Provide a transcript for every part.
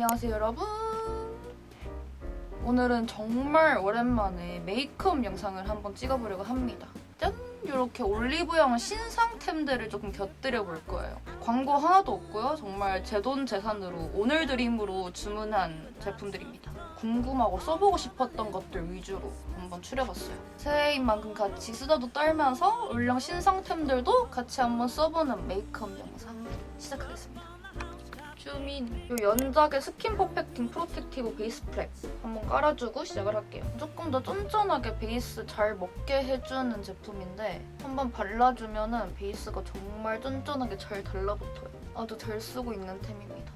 안녕하세요 여러분. 오늘은 정말 오랜만에 메이크업 영상을 한번 찍어보려고 합니다. 짠! 이렇게 올리브영 신상템들을 조금 곁들여 볼 거예요. 광고 하나도 없고요. 정말 제 돈 재산으로 오늘 드림으로 주문한 제품들입니다. 궁금하고 써보고 싶었던 것들 위주로 한번 추려봤어요. 새해인 만큼 같이 쓰다도 떨면서 올영 신상템들도 같이 한번 써보는 메이크업 영상 시작하겠습니다 쭈민 이 연작의 스킨 퍼펙팅 프로텍티브 베이스 프랩 한번 깔아주고 시작을 할게요. 조금 더 쫀쫀하게 베이스 잘 먹게 해주는 제품인데 한번 발라주면 은 베이스가 정말 쫀쫀하게 잘 달라붙어요. 아주 잘 쓰고 있는 템입니다.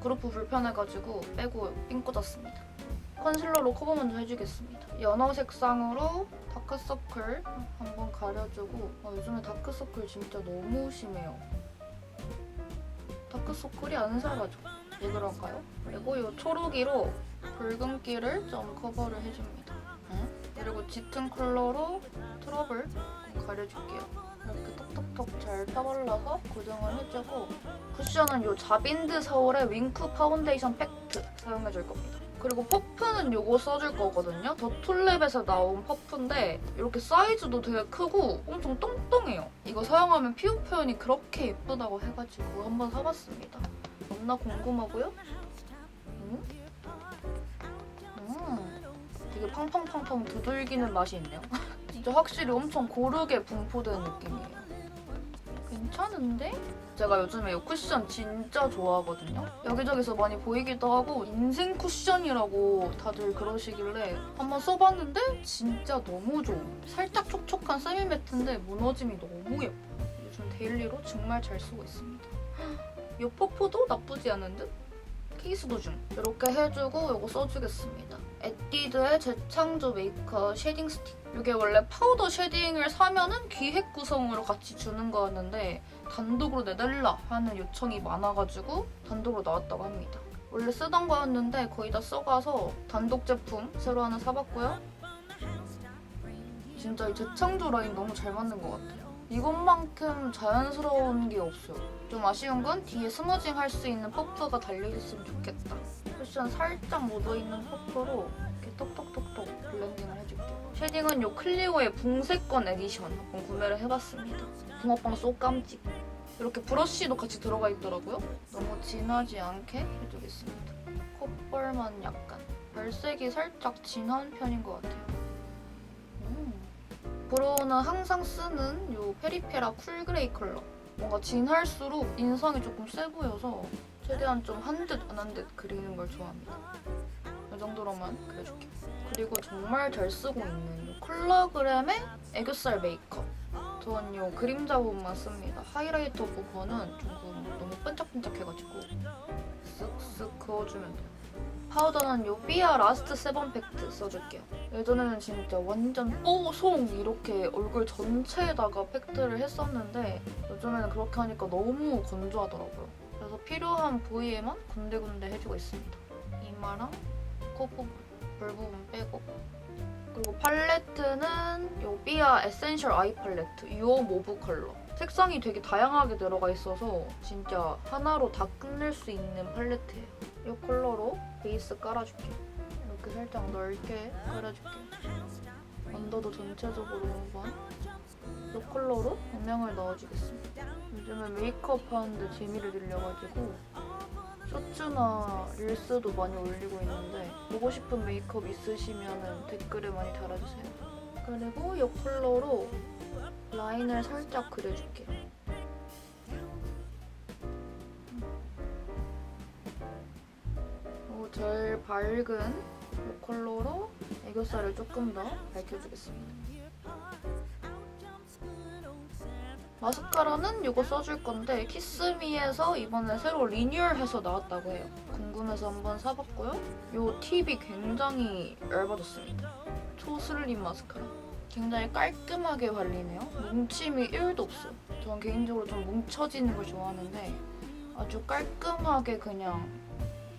그루프 불편해가지고 빼고 삥 꽂았습니다. 컨실러로 커버 먼저 해주겠습니다. 연어 색상으로 다크서클 한번 가려주고 아, 요즘에 다크서클 진짜 너무 심해요. 다크서클이 안 사라져. 왜 그럴까요? 그리고 이 초록이로 붉은기를 좀 커버를 해줍니다. 응? 그리고 짙은 컬러로 트러블 좀 가려줄게요. 이렇게 톡톡톡 잘 펴발라서 고정을 해주고 쿠션은 이 자빈드 서울의 윙크 파운데이션 팩트 사용해줄 겁니다. 그리고 퍼프는 이거 써줄 거거든요. 더 툴랩에서 나온 퍼프인데 이렇게 사이즈도 되게 크고 엄청 똥똥해요. 이거 사용하면 피부 표현이 그렇게 예쁘다고 해가지고 한번 사봤습니다. 너무나 궁금하고요. 음? 음, 되게 팡팡팡팡 두들기는 맛이 있네요. 진짜 확실히 엄청 고르게 분포된 느낌이에요. 괜찮은데? 제가 요즘에 이 쿠션 진짜 좋아하거든요. 여기저기서 많이 보이기도 하고 인생 쿠션이라고 다들 그러시길래 한번 써봤는데 진짜 너무 좋아. 살짝 촉촉한 세미 매트인데 무너짐이 너무 예뻐. 요즘 데일리로 정말 잘 쓰고 있습니다. 이 퍼프도 나쁘지 않은 듯? 케이스도 줌. 이렇게 해주고 이거 써주겠습니다. 에뛰드의 재창조 메이커 쉐딩 스틱. 이게 원래 파우더 쉐딩을 사면은 기획 구성으로 같이 주는 거였는데 단독으로 내달라 하는 요청이 많아가지고 단독으로 나왔다고 합니다. 원래 쓰던 거였는데 거의 다 써가서 단독 제품 새로 하나 사봤고요. 진짜 이 재창조 라인 너무 잘 맞는 것 같아요. 이것만큼 자연스러운 게 없어요. 좀 아쉬운 건 뒤에 스무징 할 수 있는 퍼프가 달려있으면 좋겠다. 쿠션 살짝 묻어있는 퍼프로 이렇게 톡톡톡톡 블렌딩을 해줄게요. 쉐딩은 이 클리오의 붕세권 에디션 한번 구매를 해봤습니다. 붕어빵 쏘 깜찍. 이렇게 브러쉬도 같이 들어가 있더라고요. 너무 진하지 않게 해주겠습니다. 콧볼만 약간. 발색이 살짝 진한 편인 것 같아요. 음. 브로우는 항상 쓰는 이 페리페라 쿨그레이 컬러. 뭔가 진할수록 인상이 조금 세 보여서 최대한 좀 한 듯 안 한 듯 그리는 걸 좋아합니다. 이 정도로만 그려줄게요. 그리고 정말 잘 쓰고 있는 이 컬러그램의 애교살 메이크업. 전이 그림자 부분만 씁니다. 하이라이터 부분은 조금 너무 반짝반짝해가지고 쓱쓱 그어주면 돼요. 파우더는 이 삐아 라스트 세번 팩트 써줄게요. 예전에는 진짜 완전 뽀송 이렇게 얼굴 전체에다가 팩트를 했었는데 요즘에는 그렇게 하니까 너무 건조하더라고요. 그래서 필요한 부위에만 군데군데 해주고 있습니다. 이마랑 코 부분, 볼 부분 빼고 그리고 팔레트는 요 삐아 에센셜 아이 팔레트 이 모브 컬러 색상이 되게 다양하게 들어가 있어서 진짜 하나로 다 끝낼 수 있는 팔레트예요. 이 컬러로 베이스 깔아줄게요. 이렇게 살짝 넓게 깔아줄게요. 언더도 전체적으로 한번 이 컬러로 음영을 넣어주겠습니다. 요즘에 메이크업 하는데 재미를 들려가지고 쇼츠나 릴스도 많이 올리고 있는데 보고 싶은 메이크업 있으시면 댓글에 많이 달아주세요. 그리고 이 컬러로 라인을 살짝 그려줄게요. 그리고 제일 밝은 이 컬러로 애교살을 조금 더 밝혀주겠습니다. 마스카라는 이거 써줄 건데 키스미에서 이번에 새로 리뉴얼해서 나왔다고 해요. 궁금해서 한번 사봤고요. 이 팁이 굉장히 얇아졌습니다. 초슬림 마스카라. 굉장히 깔끔하게 발리네요. 뭉침이 1도 없어요. 저는 개인적으로 좀 뭉쳐지는 걸 좋아하는데 아주 깔끔하게 그냥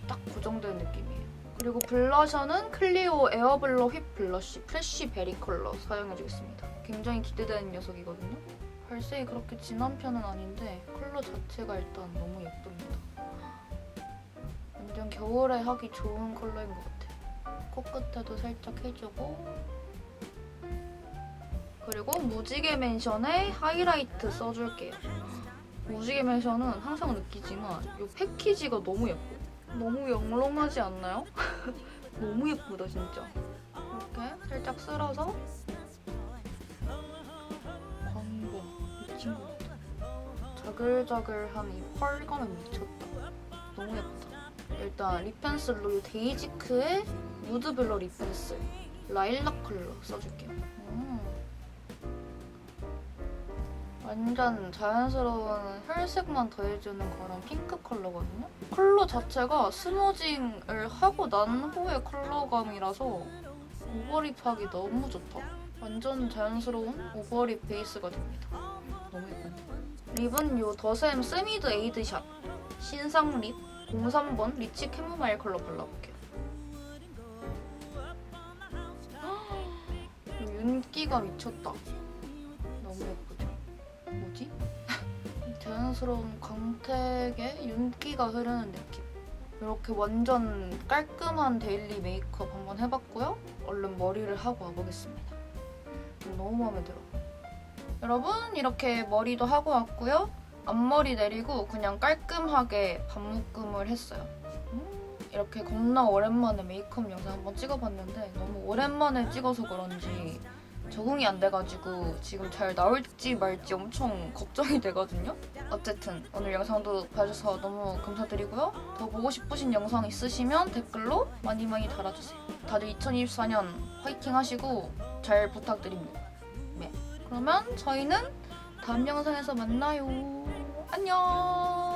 딱 고정된 느낌이에요. 그리고 블러셔는 클리오 에어블러 휘 블러쉬 프레쉬 베리 컬러 사용해주겠습니다. 굉장히 기대되는 녀석이거든요. 발색이 그렇게 진한 편은 아닌데 컬러 자체가 일단 너무 예쁩니다. 완전 겨울에 하기 좋은 컬러인 것 같아. 코끝에도 살짝 해주고 그리고 무지개 맨션에 하이라이트 써줄게요. 무지개 맨션은 항상 느끼지만 이 패키지가 너무 예뻐. 너무 영롱하지 않나요? 너무 예쁘다 진짜. 이렇게 살짝 쓸어서 광고 미친 것 같아. 자글자글한 이 펄감은 미쳤다. 너무 예쁘다. 일단 립 펜슬로 이 데이지크의 무드블러 립 펜슬 라일락 컬러 써줄게요. 음. 완전 자연스러운 혈색만 더해주는 그런 핑크 컬러거든요. 컬러 자체가 스무징을 하고 난 후의 컬러감이라서 오버립하기 너무 좋다. 완전 자연스러운 오버립 베이스가 됩니다. 너무 예쁜데. 립은 요 더샘 스미드 에이드 샷 신상 립 03번 리치 캐모마일 컬러 발라볼게요. 헉, 윤기가 미쳤다. 너무 예쁘죠? 뭐지? 자연스러운 광택에 윤기가 흐르는 느낌. 이렇게 완전 깔끔한 데일리 메이크업 한번 해봤고요. 얼른 머리를 하고 와보겠습니다. 너무 마음에 들어. 여러분 이렇게 머리도 하고 왔고요. 앞머리 내리고 그냥 깔끔하게 반묶음을 했어요. 음, 이렇게 겁나 오랜만에 메이크업 영상 한번 찍어봤는데 너무 오랜만에 찍어서 그런지 적응이 안 돼가지고 지금 잘 나올지 말지 엄청 걱정이 되거든요. 어쨌든 오늘 영상도 봐주셔서 너무 감사드리고요. 더 보고 싶으신 영상 있으시면 댓글로 많이 많이 달아주세요. 다들 2024년 화이팅 하시고 잘 부탁드립니다. 네. 그러면 저희는 다음 영상에서 만나요. 안녕.